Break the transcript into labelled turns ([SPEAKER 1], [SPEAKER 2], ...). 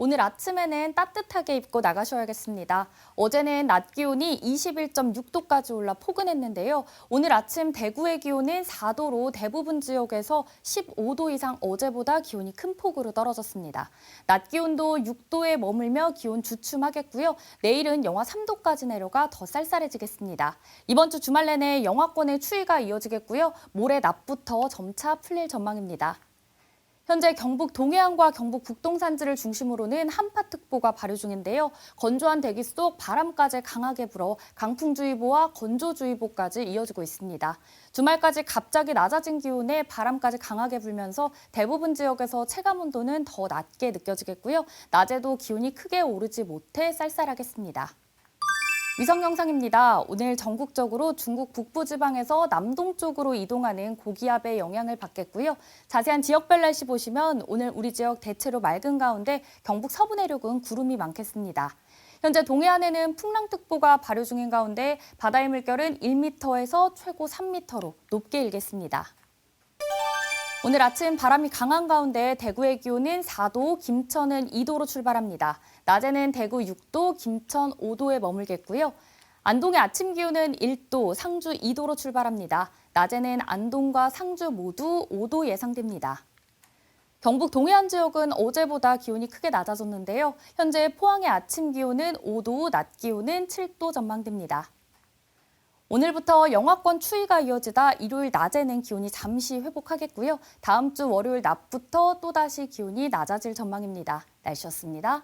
[SPEAKER 1] 오늘 아침에는 따뜻하게 입고 나가셔야겠습니다. 어제는 낮 기온이 21.6도까지 올라 포근했는데요. 오늘 아침 대구의 기온은 4도로 대부분 지역에서 15도 이상 어제보다 기온이 큰 폭으로 떨어졌습니다. 낮 기온도 6도에 머물며 기온 주춤하겠고요. 내일은 영하 3도까지 내려가 더 쌀쌀해지겠습니다. 이번 주 주말 내내 영하권의 추위가 이어지겠고요. 모레 낮부터 점차 풀릴 전망입니다. 현재 경북 동해안과 경북 북동산지를 중심으로는 한파특보가 발효 중인데요. 건조한 대기 속 바람까지 강하게 불어 강풍주의보와 건조주의보까지 이어지고 있습니다. 주말까지 갑자기 낮아진 기온에 바람까지 강하게 불면서 대부분 지역에서 체감 온도는 더 낮게 느껴지겠고요. 낮에도 기온이 크게 오르지 못해 쌀쌀하겠습니다. 위성 영상입니다. 오늘 전국적으로 중국 북부 지방에서 남동쪽으로 이동하는 고기압의 영향을 받겠고요. 자세한 지역별 날씨 보시면 오늘 우리 지역 대체로 맑은 가운데 경북 서부 내륙은 구름이 많겠습니다. 현재 동해안에는 풍랑특보가 발효 중인 가운데 바다의 물결은 1m에서 최고 3m로 높게 일겠습니다. 오늘 아침 바람이 강한 가운데 대구의 기온은 4도, 김천은 2도로 출발합니다. 낮에는 대구 6도, 김천 5도에 머물겠고요. 안동의 아침 기온은 1도, 상주 2도로 출발합니다. 낮에는 안동과 상주 모두 5도 예상됩니다. 경북 동해안 지역은 어제보다 기온이 크게 낮아졌는데요. 현재 포항의 아침 기온은 5도, 낮 기온은 7도 전망됩니다. 오늘부터 영하권 추위가 이어지다 일요일 낮에는 기온이 잠시 회복하겠고요. 다음 주 월요일 낮부터 또다시 기온이 낮아질 전망입니다. 날씨였습니다.